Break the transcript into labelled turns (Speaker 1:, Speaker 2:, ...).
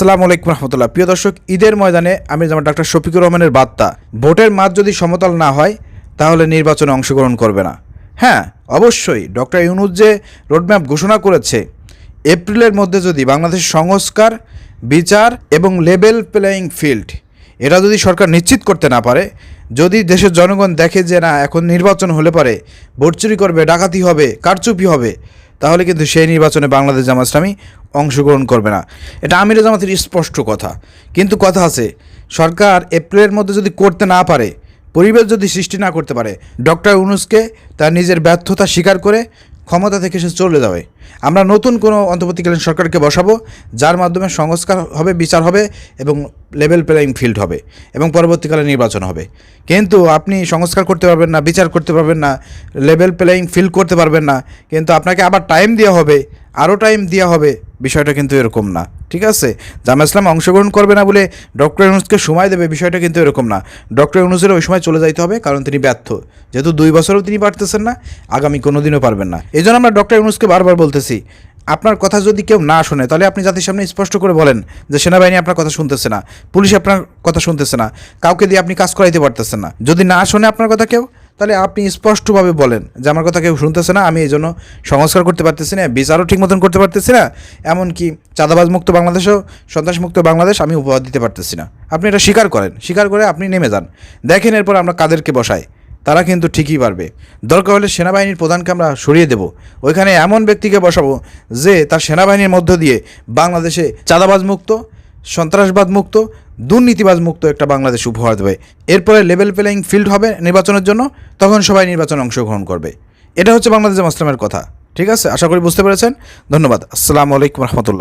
Speaker 1: আসসালামু আলাইকুম রহমতুল্লাহ। প্রিয় দর্শক, ঈদের ময়দানে আমি যেমন ডাক্তার শফিকুর রহমানের বার্তা, ভোটের মাঠ যদি সমতল না হয়, তাহলে নির্বাচনে অংশগ্রহণ করবে না। হ্যাঁ অবশ্যই ডক্টর ইউনুস যে রোডম্যাপ ঘোষণা করেছে, এপ্রিলের মধ্যে যদি বাংলাদেশ সংস্কার, বিচার এবং লেভেল প্লেয়িং ফিল্ড, এটা যদি সরকার নিশ্চিত করতে না পারে, যদি দেশের জনগণ দেখে যে না, এখন নির্বাচন হলে পারে ভোট চুরি করবে, ডাকাতি হবে, কারচুপি হবে, তাহলে কিন্তু সেই নির্বাচনে বাংলাদেশ জামাত ইসলামী অংশগ্রহণ করবে না। এটা আমির জামাতের স্পষ্ট কথা। কিন্তু কথা আছে, সরকার এপ্রিলের মধ্যে যদি করতে না পারে, পরিবেশ যদি সৃষ্টি না করতে পারে, ডক্টর ইউনুসকে তার নিজের ব্যর্থতা স্বীকার করে ক্ষমতা থেকে সে চলে যাবে। আমরা নতুন কোনো অন্তর্বর্তীকালীন সরকারকে বসাবো, যার মাধ্যমে সংস্কার হবে, বিচার হবে এবং লেভেল প্লেয়িং ফিল্ড হবে এবং পরবর্তীকালে নির্বাচন হবে। কিন্তু আপনি সংস্কার করতে পারবেন না, বিচার করতে পারবেন না, লেভেল প্লেয়িং ফিল্ড করতে পারবেন না, কিন্তু আপনাকে আবার টাইম দেওয়া হবে, আরও টাইম দেওয়া হবে, বিষয়টা কিন্তু এরকম না। ঠিক আছে? জামা ইসলাম অংশগ্রহণ করবে না বলে ডক্টর ইউনুসকে সময় দেবে, বিষয়টা কিন্তু এরকম না। ডক্টর ইউনুসের ওই সময় চলে যাইতে হবে, কারণ তিনি ব্যর্থ। যেহেতু দুই বছরও তিনি পারতেছেন না, আগামী কোনো দিনও পারবেন না। এই আমরা ডক্টর ইউনুসকে বারবার বলতেছি, আপনার কথা যদি কেউ না শোনে, তাহলে আপনি জাতির সামনে স্পষ্ট করে বলেন যে সেনাবাহিনী আপনার কথা শুনতেছে না, পুলিশ আপনার কথা শুনতেছে না, কাউকে দিয়ে আপনি কাজ করাইতে পারতেছেন না। যদি না শোনে আপনার কথা কেউ, তাহলে আপনি স্পষ্টভাবে বলেন যে আমার কথা কেউ শুনতেছে না, আমি এই জন্য সংস্কার করতে পারতেছি না, বিচারও ঠিক মতন করতে পারতেছি না, এমনকি চাঁদাবাজ মুক্ত বাংলাদেশও সন্ত্রাসমুক্ত বাংলাদেশ আমি উপহার দিতে পারতেছি না। আপনি এটা স্বীকার করেন, স্বীকার করে আপনি নেমে যান। দেখেন এরপর আমরা কাদেরকে বসাই। তারা কিন্তু ঠিকই পারবে। দরকার হলে সেনাবাহিনীর প্রধানকে আমরা সরিয়ে দেব। ওইখানে এমন ব্যক্তিকে বসাবো যে তার সেনাবাহিনীর মধ্য দিয়ে বাংলাদেশে চাঁদাবাজ মুক্ত, সন্ত্রাসবাদ মুক্ত, দুর্নীতিবাজ মুক্ত একটা বাংলাদেশ উপহার দেবে। এরপরে লেভেল প্লেয়িং ফিল্ড হবে নির্বাচনের জন্য, তখন সবাই নির্বাচনে অংশগ্রহণ করবে। এটা হচ্ছে বাংলাদেশ মুসলিমের কথা। ঠিক আছে? আশা করি বুঝতে পেরেছেন। ধন্যবাদ। আসসালামু আলাইকুম রহমতুল্লাহ।